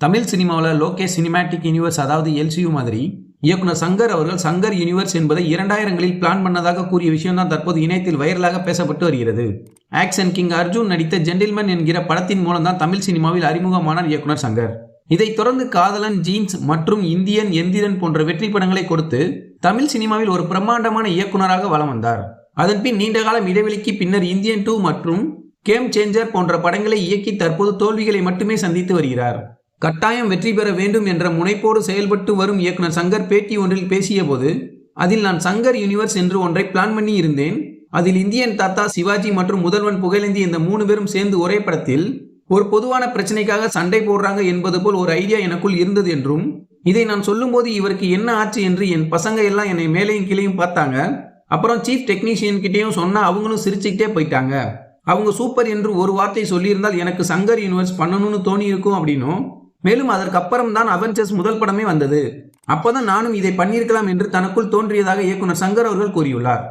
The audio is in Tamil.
தமிழ் சினிமாவில் லோகேஷ் சினிமேட்டிக் யூனிவர்ஸ் அதாவது எல்சியு மாதிரி இயக்குனர் சங்கர் அவர்கள் சங்கர் யூனிவர்ஸ் என்பதை இரண்டாயிரங்களில் பிளான் பண்ணதாக கூறிய விஷயம் தான் தற்போது இணையத்தில் வைரலாக பேசப்பட்டு வருகிறது. ஆக்ஷன் கிங் அர்ஜுன் நடித்த ஜென்டில்மேன் என்கிற படத்தின் மூலம் தான் தமிழ் சினிமாவில் அறிமுகமானார் இயக்குனர் சங்கர். இதைத் தொடர்ந்து காதலன் ஜீன்ஸ் மற்றும் இந்தியன் எந்திரன் போன்ற வெற்றி படங்களை கொடுத்து தமிழ் சினிமாவில் ஒரு பிரம்மாண்டமான இயக்குனராக வலம் வந்தார். அதன்பின் நீண்டகாலம் இடைவெளிக்கு பின்னர் இந்தியன் டூ மற்றும் கேம் சேஞ்சர் போன்ற படங்களை இயக்கி தற்போது தோல்விகளை மட்டுமே சந்தித்து வருகிறார். கட்டாயம் வெற்றி பெற வேண்டும் என்ற முனைப்போடு செயல்பட்டு வரும் இயக்குனர் சங்கர் பேட்டி ஒன்றில் பேசியபோது அதில் நான் சங்கர் யூனிவர்ஸ் என்று ஒன்றை பிளான் பண்ணி இருந்தேன். அதில் இந்தியன் தாத்தா சிவாஜி மற்றும் முதல்வன் புகழேந்தி இந்த மூணு பேரும் சேர்ந்து ஒரே படத்தில் ஒரு பொதுவான பிரச்சனைக்காக சண்டை போடுறாங்க என்பது போல் ஒரு ஐடியா எனக்குள் இருந்தது என்றும் இதை நான் சொல்லும்போது இவருக்கு என்ன ஆச்சு என்று என் பசங்க எல்லாம் என்னை மேலேயும் கீழேயும் பார்த்தாங்க. அப்புறம் சீஃப் டெக்னீஷியன் கிட்டேயும் சொன்னால் அவங்களும் சிரிச்சுக்கிட்டே போயிட்டாங்க. அவங்க சூப்பர் என்று ஒரு வார்த்தை சொல்லியிருந்தால் எனக்கு சங்கர் யூனிவர்ஸ் பண்ணணும்னு தோணி இருக்கும் அப்படின்னும் மேலும் அதற்கப்புறம் தான் அவெஞ்சர்ஸ் முதல் படமே வந்தது. அப்போதான் நானும் இதை பண்ணியிருக்கலாம் என்று தனக்குள் தோன்றியதாக இயக்குனர் சங்கர் அவர்கள் கூறியுள்ளார்.